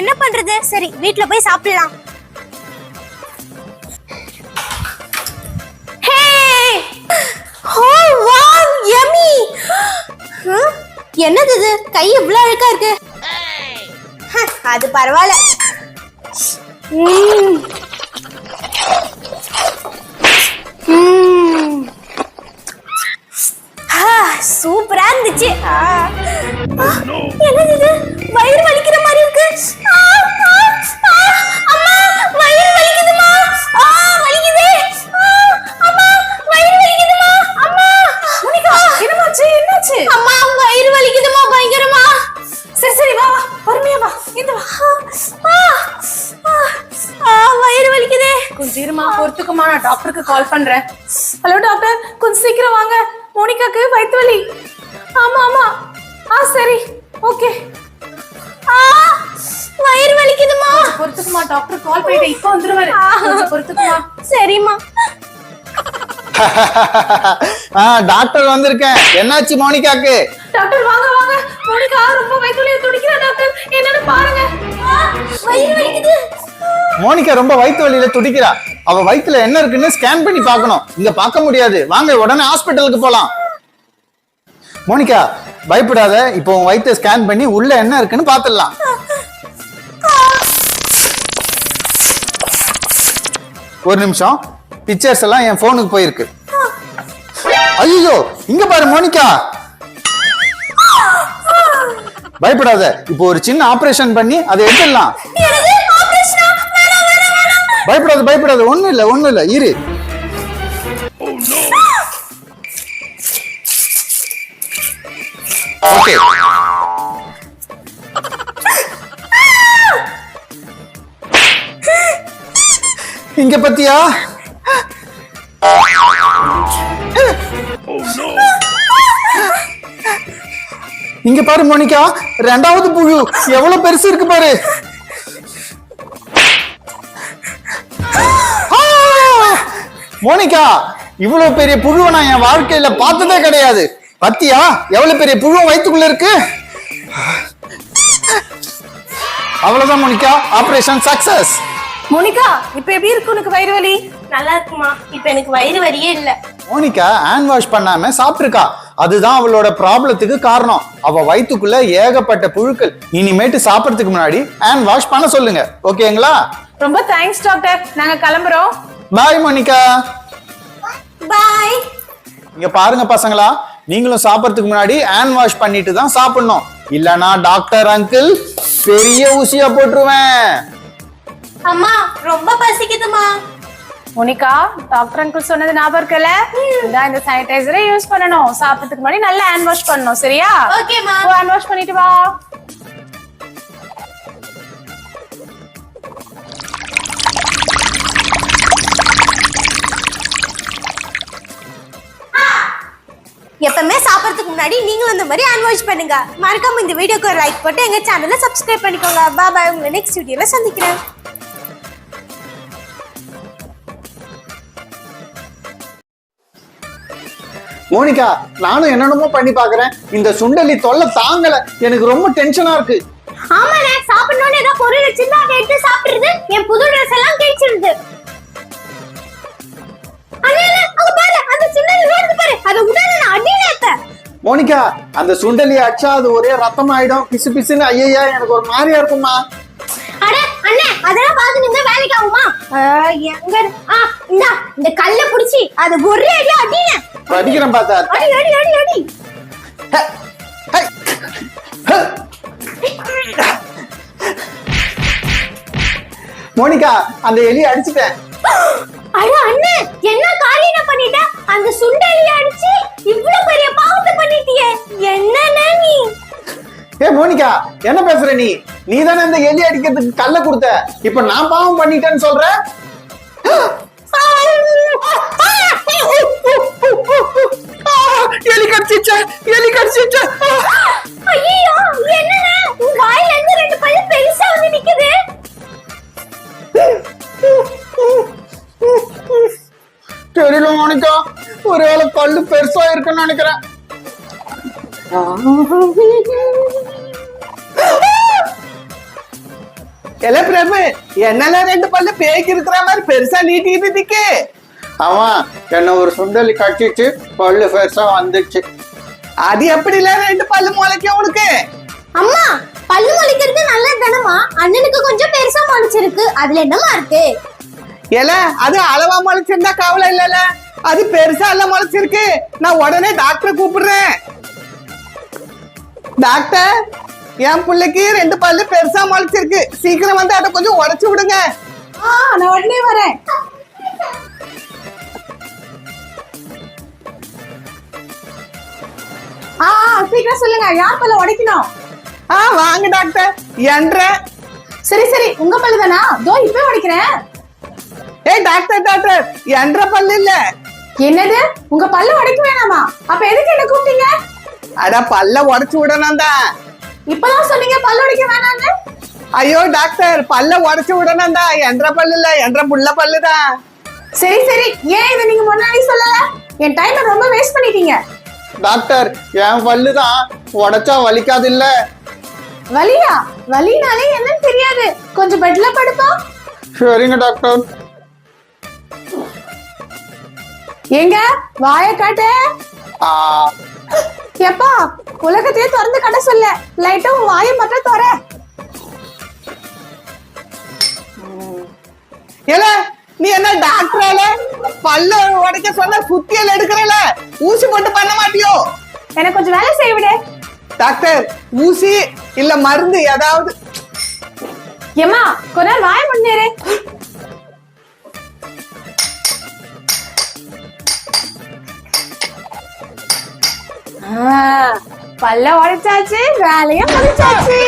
என்ன பண்றது? சரி வீட்ல போய் சாப்பிடலாம். என்னது இது? கை இவ்வளவு அழுக்கா இருக்கு? அது பரவாயில்ல. Hmm. Hmm. Ah, சூப்பரா இருந்துச்சு. Ah. Ah, என்னது இது? வயிறு வலிக்கிற இருமா பொறுத்துக்குமா நான் டாக்டருக்கு கால் பண்றேன். ஹலோ டாக்டர் கொஞ்சம் சீக்கிரம் வாங்க. மோனிகாக்கு வயிற்று வலி ஆமா ஆமா. ஆ சரி. ஓகே ஆ, வயிறு வலிக்குதுமா. பொறுத்துக்குமா டாக்டர் கால் பண்ணிட்டேன் இப்போ வந்துருவாரு. பொறுத்துக்குமா. சரிம்மா. ஆ டாக்டர் வந்திருக்கேன். என்னாச்சு மோனிகாக்கு? டாக்டர் வாங்க வாங்க. மோனிகா ரொம்ப வயிற்று வலியை துடிக்கிறா டாக்டர் என்னன்னு பாருங்க. ஆ, வயிறு வலிக்குது. மோனிகா ரொம்ப வயிற்று வலியில துடிக்கிறா. அவ வயித்துல என்ன இருக்குன்னு ஸ்கேன் பண்ணி பார்க்கணும். இங்க பார்க்க முடியாது. வாங்க உடனே ஹாஸ்பிட்டலுக்கு போலாம். மோனிகா பயப்படாத. இப்போ உன் வயித்தை ஸ்கேன் பண்ணி உள்ள என்ன இருக்குன்னு பாத்துடலாம் ஒரு நிமிஷம். பிக்சர்ஸ் எல்லாம் என் போனுக்கு போயிருக்கு. ஐயோ இங்க பாரு மோனிகா. பயப்படாத. இப்போ ஒரு சின்ன ஆபரேஷன் பண்ணி அதை எடுத்துடலாம். பயப்படாத பயப்படாத. ஒண்ணும் இல்ல ஒண்ணும் இல்ல. இரு. ஓகே. இங்க பத்தியா? இங்க பாரு மோனிகா. ரெண்டாவது புழு. எவ்வளவு பெருசு இருக்கு பாரு. மோனிகா இவ்வளவு பெரிய புழுவை நான் என் வாழ்க்கையில பார்த்ததே கிடையாது. பத்தியா? எவ்வளவு பெரிய புழு வயித்துக்குள்ள இருக்கு? அவ்வளவுதான் மோனிகா. ஆபரேஷன் சக்சஸ் மோனிகா இப்போ எப்படி இருக்கு உனக்கு வயிறு வலி? நல்லா இருக்குமா? இப்ப எனக்கு வயிறு வலியே இல்ல. மோனிகா ஹேண்ட் வாஷ் பண்ணாம சாப்பிட்டிருக்கா. அதுதான் அவளோட ப்ராப்ளத்துக்கு காரணம். அவ வயித்துக்குள்ள ஏகப்பட்ட புழுக்கள். இனிமேட்டு சாப்பிடறதுக்கு முன்னாடி ஹேண்ட் வாஷ் பண்ண சொல்லுங்க. ஓகேங்களா ரொம்ப தேங்க்ஸ் டாக்டர் நாங்க கிளம்புறோம். பாய் மோனிகா பாய் இங்க பாருங்க பசங்களா நீங்களும் சாப்பிடறதுக்கு முன்னாடி ஹேண்ட் வாஷ் பண்ணிட்டு தான் சாப்பிடணும். இல்லனா டாக்டர் அங்கிள் பெரிய ஊசியா போட்டுருவேன். அம்மா ரொம்ப பசிக்குதுமா மோனிகா டாக்டர் அங்கிள் சொன்னது ஞாபகம் இருக்குல்ல? இந்த இந்த சானிடைசரை யூஸ் பண்ணணும். சாப்பிட்டதுக்கு முன்னாடி நல்லா ஹேண்ட் வாஷ் பண்ணணும் சரியா? ஓகேமா ஹேண்ட் வாஷ் பண்ணிட்டு வா. எப்பவுமே சாப்பிடறதுக்கு முன்னாடி நீங்களும் இந்த மாதிரி ஹேண்ட் வாஷ் பண்ணுங்க. மறக்காம இந்த வீடியோக்கு ஒரு லைக் போட்டு எங்க சேனலை சப்ஸ்கிரைப் பண்ணிக்கோங்க. பாய் உங்களை நெக்ஸ்ட் வீடியோல சந்திக்கிறேன். மோனிகா நானும் என்னென்னமோ பண்ணி பாக்குறேன் இந்த சுண்டலி தொல்லை தாங்கல. எனக்கு ரொம்ப டென்ஷனா இருக்கு. ஆமாண்ணே சாப்பிடணும்னு ஏதோ பொருள் வச்சிருந்தா மோனிகா அந்த சுண்டலி அடிச்சா அது ஒரே ரத்தம் ஆயிடும் பிசு பிசுன்னு ஐயா எனக்கு ஒரு மாதிரியா இருக்குமா அதெல்லாம் பார்த்து நின்று வேலைக்கு ஆகுமா? ஆ, எங்க ஆ இந்தா இந்த கல்ல புடிச்சி அதை ஒரே அடி. அடினே அடிக்கிறேன் பார்த்தா அடி அடி அடி அடி. ஹே, ஹே, ஹே. மோனிகா அந்த எலி அடிச்சிட்டேன். அட அண்ணே என்ன அந்த சுண்டலி அடிச்சு இவ்ளோ பெரிய பாவத்தை பண்ணிட்டியே. என்னண்ணே நீ? ஏ மோனிகா என்ன பேசுற நீ? நீ தானே இந்த எலி அடிக்கிறதுக்கு கல்ல கொடுத்த. இப்ப நான் பாவம் பண்ணிட்டேன்னு சொல்ற? எலி கடிச்சிச்ச எலி கடிச்சிச்ச. ஐயோ என்னண்ணே? உன் வாயில இருந்து ரெண்டு பல்லு பெருசா வந்து நிக்குது. தெரியல மோனிகா. ஒருவேளை பல்லு பெருசா இருக்குன்னு நினைக்கிறேன். எல பிரபு என்னல ரெண்டு பல்லு பேய்க்கு இருக்கிற மாதிரி பெருசா நீட்டிக்கிட்டு நிக்கு அவன் என்ன ஒரு சுண்டலி கட்டிச்சு பல்லு பெருசா வந்துச்சு. அது எப்படில ரெண்டு பல்லு முளைக்கும் உனக்கு? அம்மா பல்லு முளைக்கிறது நல்லது தானம்மா? அண்ணனுக்கு கொஞ்சம் பெருசா முளைச்சிருக்கு. அதுல என்னம்மா இருக்கு? எல அது அளவா முளைச்சிருந்தா கவலை இல்லல அது பெருசா இல்ல முளைச்சிருக்கு. நான் உடனே டாக்டரை கூப்பிடுறேன். டாக்டர் என் பிள்ளைக்கு ரெண்டு பல்லு பெருசா முளைச்சிருக்கு. சீக்கிரம் வந்து அதை கொஞ்சம் உடைச்சு விடுங்க. நான் உடனே வரேன். ஆ, சீக்கிரம் சொல்லுங்க. யார் பல்ல உடைக்கணும்? ஆ வாங்க டாக்டர் என்ற. சரி சரி. உங்க பல்லு தானா தோ இப்பவே உடைக்கிறேன். ஏய் டாக்டர் டாக்டர் என்ற பல்லு இல்ல. என்னது? உங்க பல்ல உடைக்க வேணாமா? அப்ப எதுக்கு என்ன கூப்பிட்டீங்க? அட பல்ல உடைச்சு விடணும் தான். இப்பதான் சொன்னீங்க பல்ல உடைக்க வேணாம்னு. ஐயோ டாக்டர் பல்ல உடைச்சு விடணும் தான். என்ற பல்லு இல்ல என்ற புள்ள பல்லு தான். சரி சரி. ஏன் இதை நீங்க முன்னாடி சொல்லல? என் டைமை ரொம்ப வேஸ்ட் பண்ணிட்டீங்க. டாக்டர் என் பல்லு தான். உடைச்சா வலிக்காது இல்ல. வலியா? வலினாலே என்னன்னு தெரியாது. கொஞ்சம் பெட்ல படுப்பா சரிங்க டாக்டர். எங்க வாய காட்டு. எப்பா உலகத்தையே திறந்து கட்ட சொல்ல. லைட்டா உன் வாயை மட்டும் தோற ஏல நீ என்ன டாக்டரால பல்ல உடைக்க சொன்ன சுத்தியல் எடுக்கிறல. ஊசி போட்டு பண்ண மாட்டியோ? எனக்கு கொஞ்சம் வேலை செய்ய விடு. டாக்டர் ஊசி இல்ல மருந்து ஏதாவது. ஏமா கொஞ்ச நேரம் வாய முன்னேறு பல்ல உடைச்சாச்சு வேலையும் முடிச்சாச்சு